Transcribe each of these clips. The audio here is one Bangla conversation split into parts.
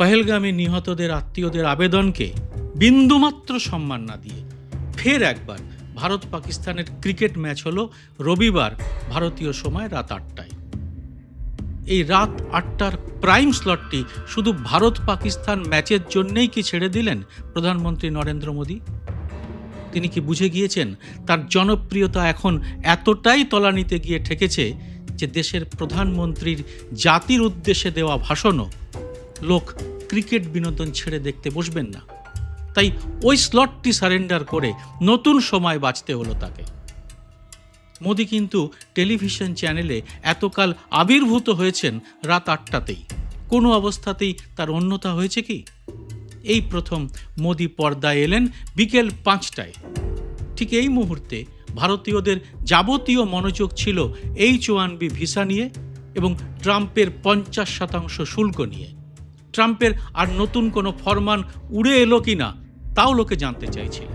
পহেলগামী নিহতদের আত্মীয়দের আবেদনকে বিন্দুমাত্র সম্মান না দিয়ে ফের একবার ভারত পাকিস্তানের ক্রিকেট ম্যাচ হলো রবিবার ভারতীয় সময় রাত আটটায়। এই রাত আটটার প্রাইম স্লটটি শুধু ভারত পাকিস্তান ম্যাচের জন্যেই কি ছেড়ে দিলেন প্রধানমন্ত্রী নরেন্দ্র মোদী? তিনি কি বুঝে গিয়েছেন তার জনপ্রিয়তা এখন এতটাই তলানিতে গিয়ে ঠেকেছে যে দেশের প্রধানমন্ত্রীর জাতির উদ্দেশ্যে দেওয়া ভাষণও লোক ক্রিকেট বিনোদন ছেড়ে দেখতে বসবেন না। তাই ওই স্লটটি সারেন্ডার করে নতুন সময় বাঁচতে হলো তাকে। মোদি কিন্তু টেলিভিশন চ্যানেলে এতকাল আবির্ভূত হয়েছেন রাত আটটাতেই। কোনো অবস্থাতেই তার অন্যতা হয়েছে কি? এই প্রথম মোদি পর্দায় এলেন বিকেল পাঁচটায়। ঠিক এই মুহূর্তে ভারতীয়দের যাবতীয় মনোযোগ ছিল এইচ ওয়ান বি ভিসা নিয়ে এবং ট্রাম্পের পঞ্চাশ শতাংশ শুল্ক নিয়ে। ট্রাম্পের আর নতুন কোনো ফরমান উড়ে এলো কি না, তাও লোকে জানতে চাইছিল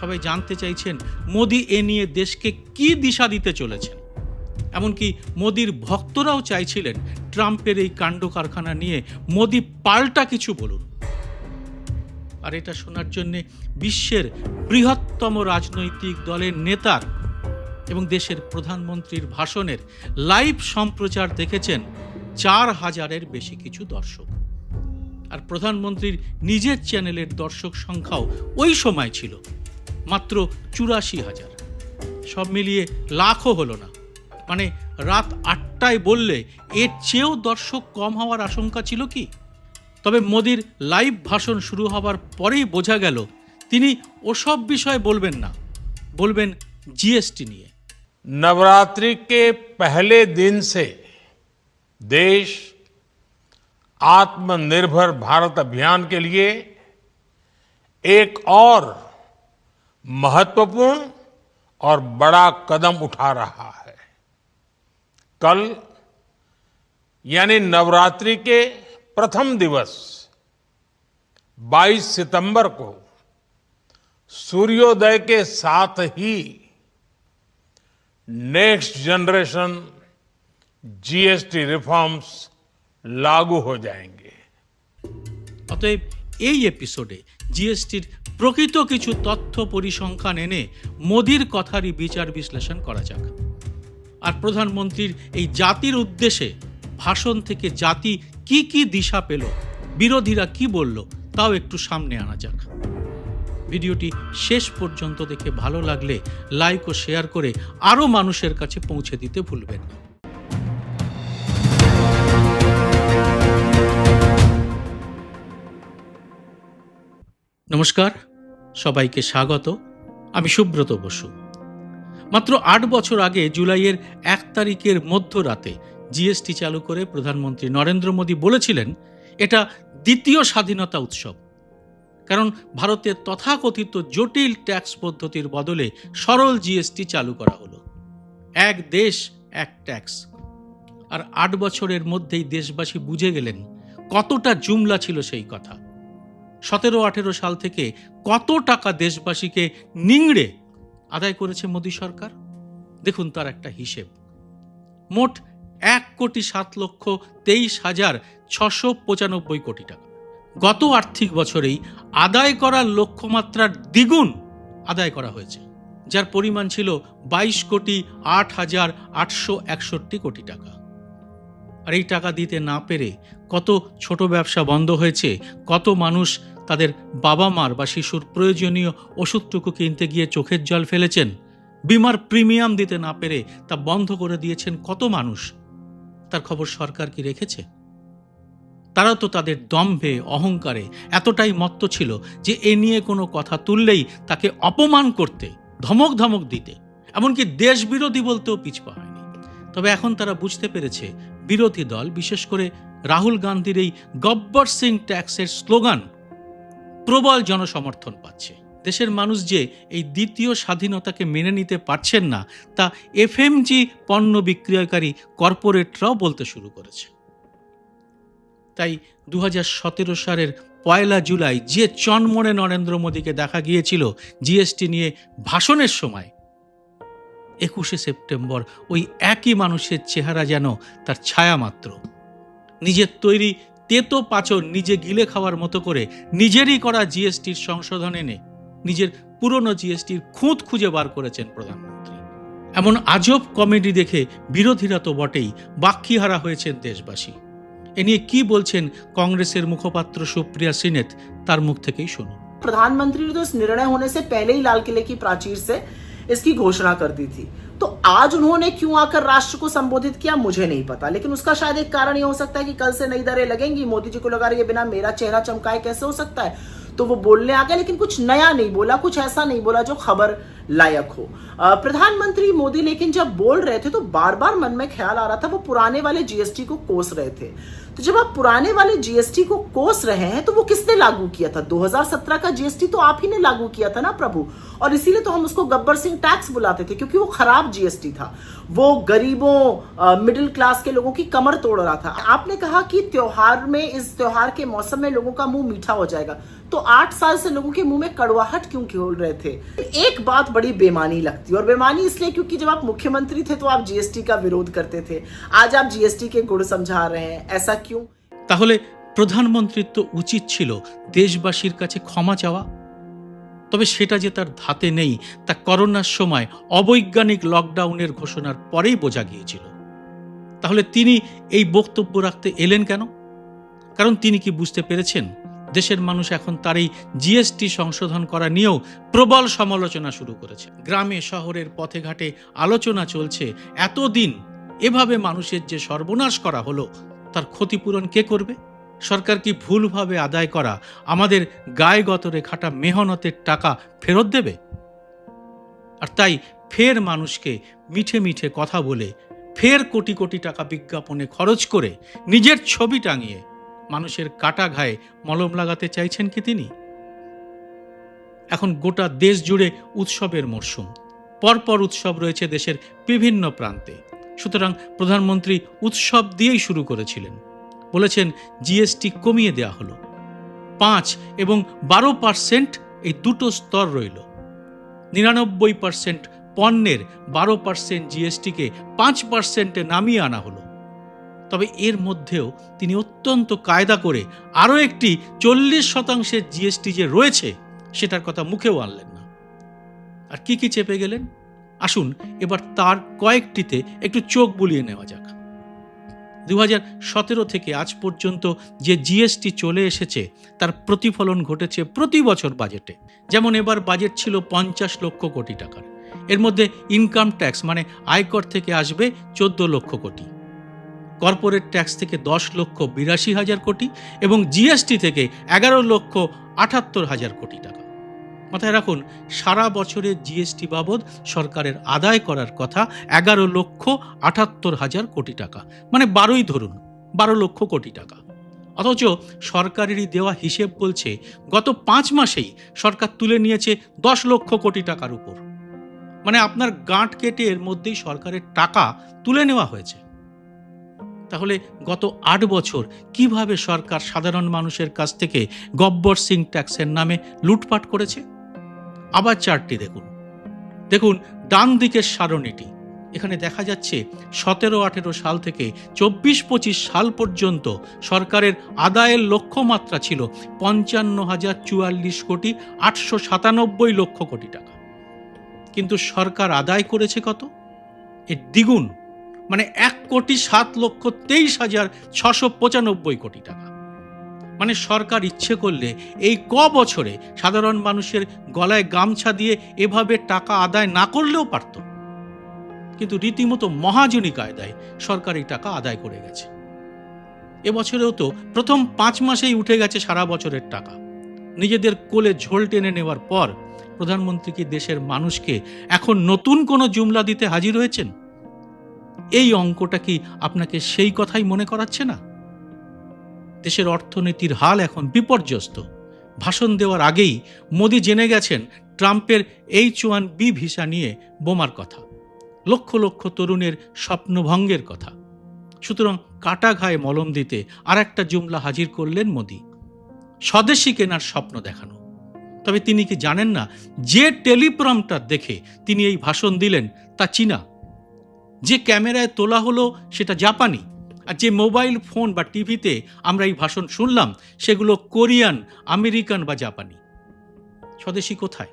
সবাই জানতে চাইছেন, মোদি এ নিয়ে দেশকে কি দিশা দিতে চলেছেন। এমনকি মোদির ভক্তরাও চাইছিলেন ট্রাম্পের এই কাণ্ড কারখানা নিয়ে মোদি পাল্টা কিছু বলুন। আর এটা শোনার জন্যে বিশ্বের বৃহত্তম রাজনৈতিক দলের নেতার এবং দেশের প্রধানমন্ত্রীর ভাষণের লাইভ সম্প্রচার দেখেছেন চার হাজারের বেশি কিছু দর্শক। আর প্রধানমন্ত্রীর নিজের চ্যানেলের দর্শক সংখ্যাও ওই সময় ছিল মাত্র চুরাশি হাজার। সব মিলিয়ে লাখও হলো না। মানে রাত আটটায় বললে এর চেয়েও দর্শক কম হওয়ার আশঙ্কা ছিল কি? তবে মোদির লাইভ ভাষণ শুরু হওয়ার পরেই বোঝা গেল, তিনি ওসব বিষয় বলবেন না। বলবেন জিএসটি নিয়ে। নবরাত্রি কে পহলে দিন সে देश आत्मनिर्भर भारत अभियान के लिए एक और महत्वपूर्ण और बड़ा कदम उठा रहा है। कल यानी नवरात्रि के प्रथम दिवस 22 सितंबर को सूर्योदय के साथ ही नेक्स्ट जनरेशन জিএসটি রিফর্মস লাগু হয়ে যায়গে অতএব এই এপিসোডে জিএসটির প্রকৃত কিছু তথ্য পরিসংখ্যান এনে মোদির কথারই বিচার বিশ্লেষণ করা যাক। আর প্রধানমন্ত্রীর এই জাতির উদ্দেশ্যে ভাষণ থেকে জাতি কি কি দিশা পেল, বিরোধীরা কি বলল, তাও একটু সামনে আনা যাক। ভিডিওটি শেষ পর্যন্ত দেখে ভালো লাগলে লাইক ও শেয়ার করে আরও মানুষের কাছে পৌঁছে দিতে ভুলবেন না। নমস্কার, সবাইকে স্বাগত। আমি সুব্রত বসু। মাত্র আট বছর আগে জুলাইয়ের এক তারিখের মধ্যরাতে জিএসটি চালু করে প্রধানমন্ত্রী নরেন্দ্র মোদী বলেছিলেন, এটা দ্বিতীয় স্বাধীনতা উৎসব। কারণ ভারতের তথাকথিত জটিল ট্যাক্স পদ্ধতির বদলে সরল জিএসটি চালু করা হলো। এক দেশ, এক ট্যাক্স। আর আট বছরের মধ্যেই দেশবাসী বুঝে গেলেন কতটা জুমলা ছিল সেই কথা। সতেরো, আঠেরো সাল থেকে কত টাকা দেশবাসীকে নিংড়ে আদায় করেছে মোদী সরকার? দেখুন তার একটা হিসেব। মোট এক কোটি সাত লক্ষ তেইশ হাজার ছশো পঁচানব্বই কোটি টাকা। গত আর্থিক বছরেই আদায় করার লক্ষ্যমাত্রার দ্বিগুণ আদায় করা হয়েছে, যার পরিমাণ ছিল বাইশ কোটি আট হাজার আটশো একষট্টি কোটি টাকা। আর এই টাকা দিতে না পেরে কত ছোট ব্যবসা বন্ধ হয়েছে, কত মানুষ তাদের বাবা মার বা শিশুর প্রয়োজনীয় ওষুধটুকু কিনতে গিয়ে চোখের জল ফেলেছেন। বিমার প্রিমিয়াম দিতে না পেরে তা বন্ধ করে দিয়েছেন কত মানুষ? তার খবর সরকার কি রেখেছে? তারা তো তাদের দম্ভে, অহংকারে এতটাই মত্ত ছিল যে এ নিয়ে কোনো কথা তুললেই তাকে অপমান করতে, ধমক ধমক দিতে। এমনকি দেশ বিরোধী বলতেও পিছপা হয়নি। তবে এখন তারা বুঝতে পেরেছে, বিরোধী দল, বিশেষ করে রাহুল গান্ধীর এই গব্বর সিং ট্যাক্সের স্লোগান প্রবল জনসমর্থন পাচ্ছে। দেশের মানুষ যে এই দ্বিতীয় স্বাধীনতাকে মেনে নিতে পারছেন না, তা এফএমজি পণ্য বিক্রয়কারী কর্পোরেটরাও বলতে শুরু করেছে। তাই দুহাজার সতেরো সালের পয়লা জুলাই যে চনমনে নরেন্দ্র মোদীকে দেখা গিয়েছিল জিএসটি নিয়ে ভাষণের সময়, একুশে সেপ্টেম্বর ওই একই মানুষের চেহারা যেন তার ছায়া মাত্র। নিজের তৈরি তেতো পাচন নিজে গিলে খাওয়ার মতো করে নিজেরই করা জিএসটির সংশোধন এনে নিজের পুরনো জিএসটির খুঁত খুঁজে বার করেছেন প্রধানমন্ত্রী এমন আজব কমেডি দেখে বিরোধীরা তো বটেই বাক্যিহারা হয়েছেন দেশবাসী এ নিয়ে কি বলছেন কংগ্রেসের মুখপাত্র সুপ্রিয়া সিনেত তার মুখ থেকেই শুনুন प्रधानमंत्री ने तो इस निर्णय होने से पहले ही लाल किले की प्राचीर से इसकी घोषणा कर दी थी तो आज उन्होंने क्यों आकर राष्ट्र को संबोधित किया, मुझे नहीं पता। लेकिन उसका शायद एक कारण ये हो सकता है कि कल से नई दरें लगेंगी, मोदी जी को लगा रही है, बिना मेरा चेहरा चमकाए कैसे हो सकता है? तो वो बोलने आ गया लेकिन कुछ नया नहीं बोला, कुछ ऐसा नहीं बोला जो खबर लायक हो। प्रधानमंत्री मोदी लेकिन जब बोल रहे थे तो बार बार मन में ख्याल आ रहा था वो पुराने वाले जीएसटी को कोस रहे थे। तो जब आप पुराने वाले जीएसटी को कोस रहे हैं तो वो किसने लागू किया था? 2017 का जीएसटी तो आप ही ने लागू किया था ना प्रभु? और इसीलिए तो हम उसको गब्बर सिंह टैक्स बुलाते थे क्योंकि वो खराब जीएसटी था। वो गरीबों मिडिल क्लास के लोगों की कमर तोड़ रहा था। आपने कहा कि त्योहार में, इस त्योहार के मौसम में लोगों का मुँह मीठा हो जाएगा। तो आठ साल से लोगों के मुँह में कड़वाहट क्यों खोल रहे थे? एक बात बड़ी बेमानी लगती है और बेमानी इसलिए क्योंकि जब आप मुख्यमंत्री थे तो आप जीएसटी का विरोध करते थे आज आप जीएसटी के गुण समझा रहे हैं ऐसा क्यों তাহলে প্রধানমন্ত্রীর তো উচিত ছিল দেশবাসীর কাছে ক্ষমা চাওয়া তবে সেটা যে তার ধাতে নেই তা করোনার সময় অবৈজ্ঞানিক লকডাউনের ঘোষণার পরেই বোঝা গিয়েছিল তাহলে তিনি এই বক্তব্য রাখতে এলেন কেন কারণ তিনি কি বুঝতে পেরেছেন দেশের মানুষ এখন তার এই জিএসটি সংশোধন করা নিয়েও প্রবল সমালোচনা শুরু করেছে। গ্রামে, শহরের পথে ঘাটে আলোচনা চলছে। এতদিন এভাবে মানুষের যে সর্বনাশ করা হলো, তার ক্ষতিপূরণ কে করবে? সরকার কি ভুলভাবে আদায় করা আমাদের গায়ে গতরে খাটা মেহনতের টাকা ফেরত দেবে? আর তাই ফের মানুষকে মিঠে মিঠে কথা বলে ফের কোটি কোটি টাকা বিজ্ঞাপনে খরচ করে নিজের ছবি টাঙিয়ে মানুষের কাটা ঘায়ে মলম লাগাতে চাইছেন কি তিনি? এখন গোটা দেশ জুড়ে উৎসবের মরশুম। পরপর উৎসব রয়েছে দেশের বিভিন্ন প্রান্তে। সুতরাং প্রধানমন্ত্রী উৎসব দিয়েই শুরু করেছিলেন। বলেছেন, জিএসটি কমিয়ে দেওয়া হলো। পাঁচ এবং বারো পার্সেন্ট এই দুটো স্তর রইল। নিরানব্বই পার্সেন্ট পণ্যের বারো পার্সেন্ট জিএসটিকে পাঁচ পার্সেন্টে নামিয়ে আনা হলো। তবে এর মধ্যেও তিনি অত্যন্ত কায়দা করে আরও একটি চল্লিশ শতাংশের জিএসটি যে রয়েছে, সেটার কথা মুখেও আনলেন না। আর কি কি চেপে গেলেন? আসুন এবার তার কয়েকটিতে একটু চোখ বুলিয়ে নেওয়া যাক। দু সতেরো থেকে আজ পর্যন্ত যে জিএসটি চলে এসেছে, তার প্রতিফলন ঘটেছে প্রতি বছর বাজেটে। যেমন এবার বাজেট ছিল পঞ্চাশ লক্ষ কোটি টাকার। এর মধ্যে ইনকাম ট্যাক্স মানে আয়কর থেকে আসবে চোদ্দ লক্ষ কোটি। কর্পোরেট ট্যাক্স থেকে দশ লক্ষ বিরাশি হাজার কোটি এবং জিএসটি থেকে এগারো লক্ষ আটাত্তর হাজার কোটি টাকা। মাথায় রাখুন, সারা বছরের জিএসটি বাবদ সরকারের আদায় করার কথা এগারো লক্ষ আটাত্তর হাজার কোটি টাকা। মানে বারোই ধরুন, বারো লক্ষ কোটি টাকা। অথচ সরকারেরই দেওয়া হিসেব বলছে, গত পাঁচ মাসেই সরকার তুলে নিয়েছে দশ লক্ষ কোটি টাকার উপর। মানে আপনার গাঁট কেটে এর মধ্যেই সরকারের টাকা তুলে নেওয়া হয়েছে। তাহলে গত আট বছর কীভাবে সরকার সাধারণ মানুষের কাছ থেকে গব্বর সিং ট্যাক্সের নামে লুটপাট করেছে? আবার চারটি দেখুন। দেখুন, ডান দিকের সারণীটি। এখানে দেখা যাচ্ছে সতেরো, আঠেরো সাল থেকে চব্বিশ, পঁচিশ সাল পর্যন্ত সরকারের আদায়ের লক্ষ্যমাত্রা ছিল পঞ্চান্ন হাজার চুয়াল্লিশ কোটি আটশো সাতানব্বই লক্ষ কোটি টাকা। কিন্তু সরকার আদায় করেছে কত? এর দ্বিগুণ। মানে এক কোটি সাত লক্ষ তেইশ হাজার ছশো পঁচানব্বই কোটি টাকা। মানে সরকার ইচ্ছে করলে এই ক বছরে সাধারণ মানুষের গলায় গামছা দিয়ে এভাবে টাকা আদায় না করলেও পারত। কিন্তু রীতিমতো মহাজনী কায়দায় সরকার এই টাকা আদায় করে গেছে। এবছরেও তো প্রথম পাঁচ মাসেই উঠে গেছে সারা বছরের টাকা। নিজেদের কোলে ঝোল টেনে নেওয়ার পর প্রধানমন্ত্রী কি দেশের মানুষকে এখন নতুন কোনো জুমলা দিতে হাজির হয়েছেন? এই অঙ্কটা কি আপনাকে সেই কথাই মনে করাচ্ছে না? দেশের অর্থনীতির হাল এখন বিপর্যস্ত। ভাষণ দেওয়ার আগেই মোদি জেনে গেছেন ট্রাম্পের এইচ ওয়ান বি ভিসা নিয়ে বোমার কথা। লক্ষ লক্ষ তরুণের স্বপ্নভঙ্গের কথা। সুতরাং কাটা ঘায়ে মলম দিতে আর একটা জুমলা হাজির করলেন মোদি। স্বদেশি কেনার স্বপ্ন দেখানো। তবে তিনি কি জানেন না, যে টেলিপ্রমটার দেখে তিনি এই ভাষণ দিলেন তা চীনা। যে ক্যামেরায় তোলা হলো সেটা জাপানি আর যে মোবাইল ফোন বা টিভিতে আমরা এই ভাষণ শুনলাম সেগুলো কোরিয়ান আমেরিকান বা জাপানি স্বদেশী কোথায়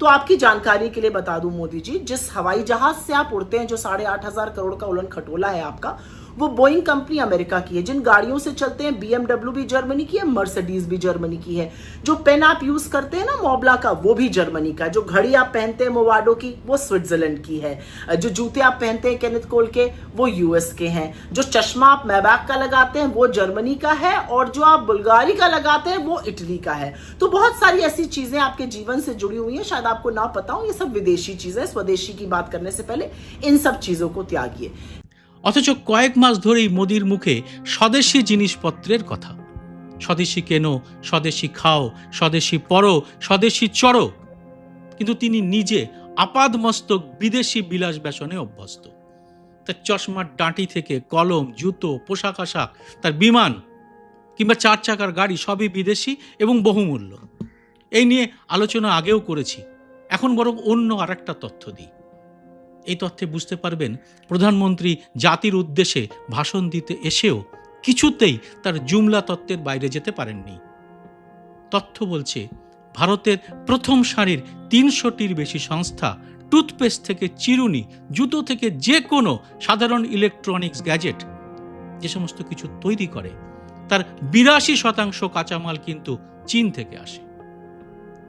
तो आपकी जानकारी के लिए बता दूं मोदी जी जिस हवाई जहाज से आप उड़ते हैं जो साढ़े आठ हजार करोड़ का उड़न खटोला है आपका वो बोइंग कंपनी अमेरिका की है। जिन गाड़ियों से चलते हैं बीएमडब्ल्यू भी जर्मनी की है मर्सिडीज भी जर्मनी की है। जो पेन आप यूज़ करते हैं ना मोबला का, वो भी जर्मनी का जो घड़ी आप पहनते हैं मोवाडो की, वो स्विट्जरलैंड की है। जो जूते आप पहनते हैं केनिथ कोल के, वो यूएस के हैं। जो चश्मा आप मैबैक का लगाते हैं, वो जर्मनी का है। और जो आप बुल्गारी का लगाते हैं, वो इटली का है। तो बहुत सारी ऐसी चीज़ें आपके जीवन से जुड़ी हुई हैं। शायद आपको ना पता हो, ये सब विदेशी चीज़ें। स्वदेशी की बात करने से पहले इन सब चीज़ों को त्यागिए। অথচ কয়েক মাস ধরেই মোদির মুখে স্বদেশি জিনিসপত্রের কথা। স্বদেশি কেনো, স্বদেশি খাও, স্বদেশি পরো, স্বদেশি চড়ো। কিন্তু তিনি নিজে আপাদমস্তক বিদেশি বিলাস বেসনে অভ্যস্ত। তার চশমার ডাঁটি থেকে কলম, জুতো, পোশাক আশাক, তার বিমান কিংবা চার চাকার গাড়ি সবই বিদেশি এবং বহুমূল্য। এই নিয়ে আলোচনা আগেও করেছি। এখন বরং অন্য আর একটা তথ্য দিই। এই তথ্যে বুঝতে পারবেন, প্রধানমন্ত্রী জাতির উদ্দেশ্যে ভাষণ দিতে এসেও কিছুতেই তার জুমলা তত্ত্বের বাইরে যেতে পারেননি। তথ্য বলছে, ভারতের প্রথম সারির তিনশোটির বেশি সংস্থা টুথপেস্ট থেকে চিরুনি, জুতো থেকে যে কোনো সাধারণ ইলেকট্রনিক্স গ্যাজেট, যে সমস্ত কিছু তৈরি করে, তার বিরাশি শতাংশ কাঁচামাল কিন্তু চীন থেকে আসে।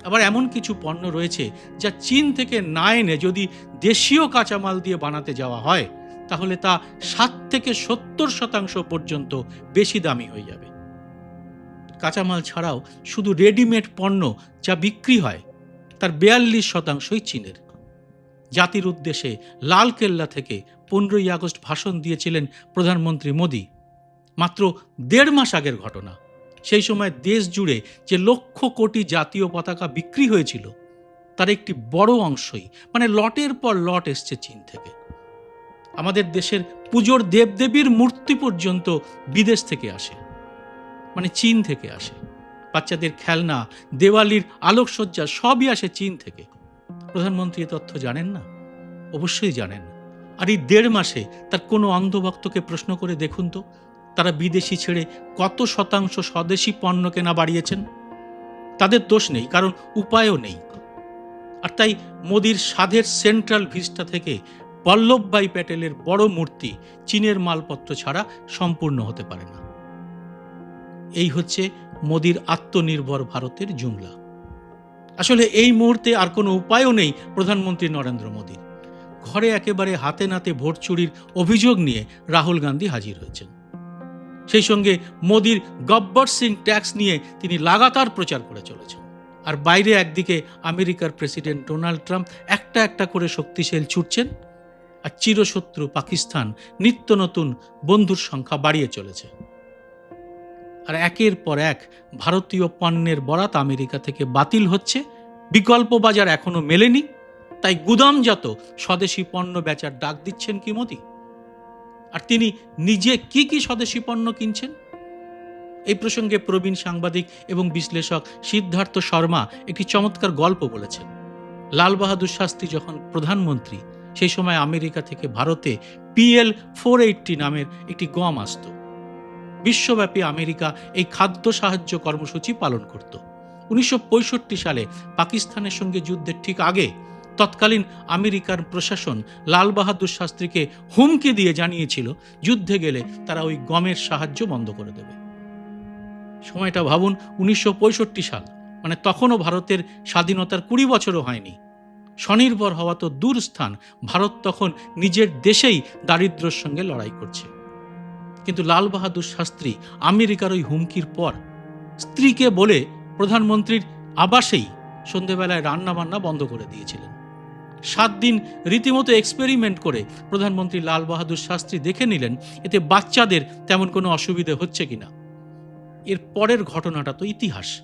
আবার এমন কিছু পণ্য রয়েছে যা চীন থেকে না এনে যদি দেশীয় কাঁচামাল দিয়ে বানাতে যাওয়া হয়, তাহলে তা সাত থেকে সত্তর শতাংশ পর্যন্ত বেশি দামি হয়ে যাবে। কাঁচামাল ছাড়াও শুধু রেডিমেড পণ্য যা বিক্রি হয়, তার বেয়াল্লিশ শতাংশই চীনের। জাতির উদ্দেশ্যে লাল কেল্লা থেকে পনেরোই আগস্ট ভাষণ দিয়েছিলেন প্রধানমন্ত্রী মোদী। মাত্র দেড় মাস আগের ঘটনা। সেই সময় দেশ জুড়ে যে লক্ষ কোটি জাতীয় পতাকা বিক্রি হয়েছিল, তার একটি বড় অংশই মানে লটের পর লট এসছে চীন থেকে। আমাদের দেশের পুজোর দেবদেবীর মূর্তি পর্যন্ত বিদেশ থেকে আসে মানে চীন থেকে আসে। বাচ্চাদের খেলনা, দেওয়ালির আলোকসজ্জা সবই আসে চীন থেকে। প্রধানমন্ত্রী তথ্য জানেন না? অবশ্যই জানেন। আর এই দেড় মাসে তার কোনো অন্ধভক্তকে প্রশ্ন করে দেখুন তো। তারা বিদেশি ছেড়ে কত শতাংশ স্বদেশি পণ্য কেনা বাড়িয়েছেন? তাদের দোষ নেই, কারণ উপায়ও নেই। আর তাই মোদির সাধের সেন্ট্রাল ভিস্টা থেকে বল্লভভাই প্যাটেলের বড় মূর্তি চীনের মালপত্র ছাড়া সম্পূর্ণ হতে পারে না। এই হচ্ছে মোদির আত্মনির্ভর ভারতের জুমলা। আসলে এই মুহূর্তে আর কোনো উপায়ও নেই প্রধানমন্ত্রী নরেন্দ্র মোদীর। ঘরে একেবারে হাতে নাতে ভোট চুরির অভিযোগ নিয়ে রাহুল গান্ধী হাজির হয়েছেন। সেই সঙ্গে মোদির গব্বর সিং ট্যাক্স নিয়ে তিনি লাগাতার প্রচার করে চলেছেন। আর বাইরে একদিকে আমেরিকার প্রেসিডেন্ট ডোনাল্ড ট্রাম্প একটা একটা করে শক্তিশালী ছুটছেন, আর চিরশত্রু পাকিস্তান নিত্য নতুন বন্ধুর সংখ্যা বাড়িয়ে চলেছে। আর একের পর এক ভারতীয় পণ্যের বরাত আমেরিকা থেকে বাতিল হচ্ছে। বিকল্প বাজার এখনও মেলেনি, তাই গুদামজাত স্বদেশি পণ্য বেচার ডাক দিচ্ছেন কি মোদী? আর তিনি নিজে কি কি স্বদেশি পণ্য কিনছেন? এই প্রসঙ্গে প্রবীণ সাংবাদিক এবং বিশ্লেষক সিদ্ধার্থ শর্মা একটি চমৎকার গল্প বলেছেন। লাল বাহাদুর শাস্ত্রী যখন প্রধানমন্ত্রী, সেই সময় আমেরিকা থেকে ভারতে পিএল ফোর এইটটি নামের একটি গম আসত। বিশ্বব্যাপী আমেরিকা এই খাদ্য সাহায্য কর্মসূচি পালন করত। উনিশশো সালে পাকিস্তানের সঙ্গে যুদ্ধের ঠিক আগে তৎকালীন আমেরিকার প্রশাসন লাল বাহাদুর শাস্ত্রীকে হুমকি দিয়ে জানিয়েছিল, যুদ্ধে গেলে তারা ওই গমের সাহায্য বন্ধ করে দেবে। সময়টা ভাবুন, উনিশশো পঁয়ষট্টি সাল। মানে তখনও ভারতের স্বাধীনতার কুড়ি বছরও হয়নি। স্বনির্ভর হওয়া তো দূর স্থান। ভারত তখন নিজের দেশেই দারিদ্র্যের সঙ্গে লড়াই করছে। কিন্তু লাল বাহাদুর শাস্ত্রী আমেরিকার ওই হুমকির পর স্ত্রীকে বলে প্রধানমন্ত্রীর আবাসেই সন্ধেবেলায় রান্না বান্না বন্ধ করে দিয়েছিলেন। সাত দিন রীতিমতো এক্সপেরিমেন্ট করে প্রধানমন্ত্রী লাল বাহাদুর শাস্ত্রী দেখে নিলেন, এতে বাচ্চাদের তেমন কোনো অসুবিধে হচ্ছে কিনা। এর পরের ঘটনাটা তো ইতিহাস।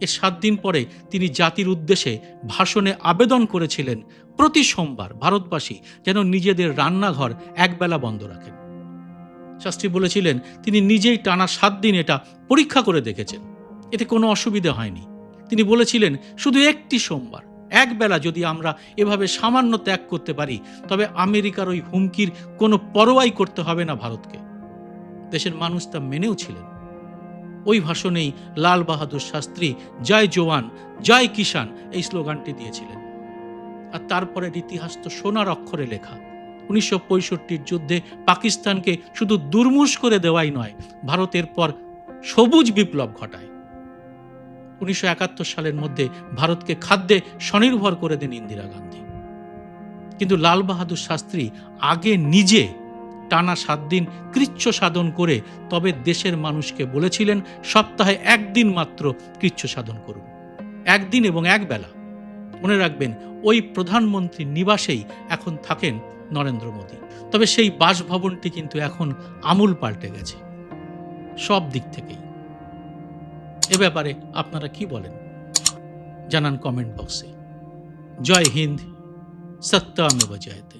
এর সাত দিন পরে তিনি জাতির উদ্দেশ্যে ভাষণে আবেদন করেছিলেন প্রতি সোমবার ভারতবাসী যেন নিজেদের রান্নাঘর একবেলা বন্ধ রাখেন। শাস্ত্রী বলেছিলেন, তিনি নিজেই টানা সাত দিন এটা পরীক্ষা করে দেখেছেন। এতে কোনো অসুবিধা হয়নি। তিনি বলেছিলেন, শুধু একটি সোমবার। একবেলা যদি আমরা এভাবে সামান্য ত্যাগ করতে পারি, তবে আমেরিকার ওই হুমকির কোনো পরোয়াই করতে হবে না ভারতকে। দেশের মানুষ তা মেনেও ছিলেন। ওই ভাষণেই লাল বাহাদুর শাস্ত্রী, জয় জওয়ান, জয় কিষান এই স্লোগানটি দিয়েছিলেন। আর তারপরের ইতিহাস তো সোনার অক্ষরে লেখা। উনিশশো পঁয়ষট্টির যুদ্ধে পাকিস্তানকে শুধু দুর্মুষ করে দেওয়াই নয়, ভারতের পর সবুজ বিপ্লব ঘটায়। উনিশশো একাত্তর সালের মধ্যে ভারতকে খাদ্যে স্বনির্ভর করে দেন ইন্দিরা গান্ধী। কিন্তু লাল বাহাদুর শাস্ত্রী আগে নিজে টানা সাত দিন কৃচ্ছ সাধন করে তবে দেশের মানুষকে বলেছিলেন, সপ্তাহে একদিন মাত্র কৃচ্ছ সাধন করুন। একদিন এবং এক বেলা। মনে রাখবেন, ওই প্রধানমন্ত্রীর নিবাসেই এখন থাকেন নরেন্দ্র মোদী। তবে সেই বাসভবনটি কিন্তু এখন আমূল পাল্টে গেছে। সব দিক থেকেই। এ ব্যাপারে আপনারা কি বলেন? জানান কমেন্ট বক্সে। জয় হিন্দ। সত্যামেব জয়তে